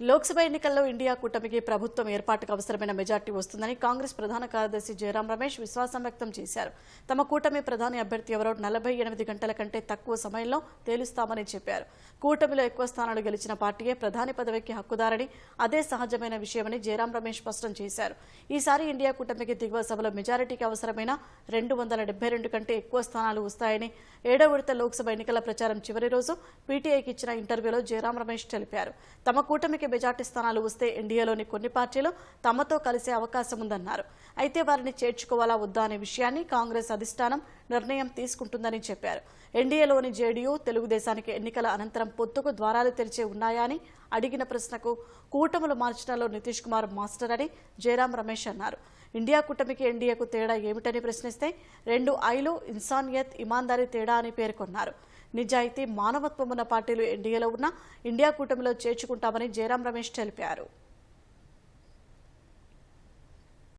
లోక్సభ ఎన్నికల్లో ఇండియా కూటమికి ప్రభుత్వం ఏర్పాటుకు అవసరమైన మెజార్టీ వస్తుందని కాంగ్రెస్ ప్రధాన కార్యదర్శి జయరాం రమేష్ విశ్వాసం వ్యక్తం చేశారు. తమ కూటమి ప్రధాని అభ్యర్థి ఎవరో నలభై ఎనిమిది గంటల కంటే తక్కువ సమయంలో తేలుస్తామని చెప్పారు. కూటమిలో ఎక్కువ స్థానాలు గెలిచిన పార్టీయే ప్రధాని పదవికి హక్కుదారని అదే సహజమైన విషయమని జయరాం రమేష్ స్పష్టం చేశారు. ఈసారి ఇండియా కూటమికి దిగువ సభలో మెజారిటీకి అవసరమైన రెండు వందల డెబ్బై రెండు కంటే ఎక్కువ స్థానాలు వస్తాయని ఏడో విడత లోక్సభ ఎన్నికల ప్రచారం చివరి రోజు పీటీఐకి ఇచ్చిన ఇంటర్వ్యూలో జయరాం రమేష్ తెలిపారు. తమ కూటమికి మెజార్టీ స్థానాలు వస్తే ఎన్డీఏలోని కొన్ని పార్టీలు తమతో కలిసే అవకాశం ఉందన్నారు. అయితే వారిని చేర్చుకోవాలా వద్దా అనే విషయాన్ని కాంగ్రెస్ అధిష్టానం నిర్ణయం తీసుకుంటుందని చెప్పారు. ఎన్డీఏలోని జేడీయూ తెలుగుదేశానికి ఎన్నికల అనంతరం పొత్తుకు ద్వారాలు తెరిచే ఉన్నాయా అని అడిగిన ప్రశ్నకు కూటములు మార్చడంలో నితీష్ కుమార్ మాస్టర్ అని జయరాం రమేష్ అన్నారు. ఇండియా కూటమికి ఎన్డీఏకు తేడా ఏమిటని ప్రశ్నిస్తే రెండు ఐలు ఇన్సానియత్ ఇమాందారీ తేడా అని పేర్కొన్నారు. నిజాయితీ మానవత్వం ఉన్న పార్టీలు ఎన్డీఏలో ఉన్న ఇండియా కూటమిలో చేర్చుకుంటామని జయరాం రమేష్ తెలిపారు.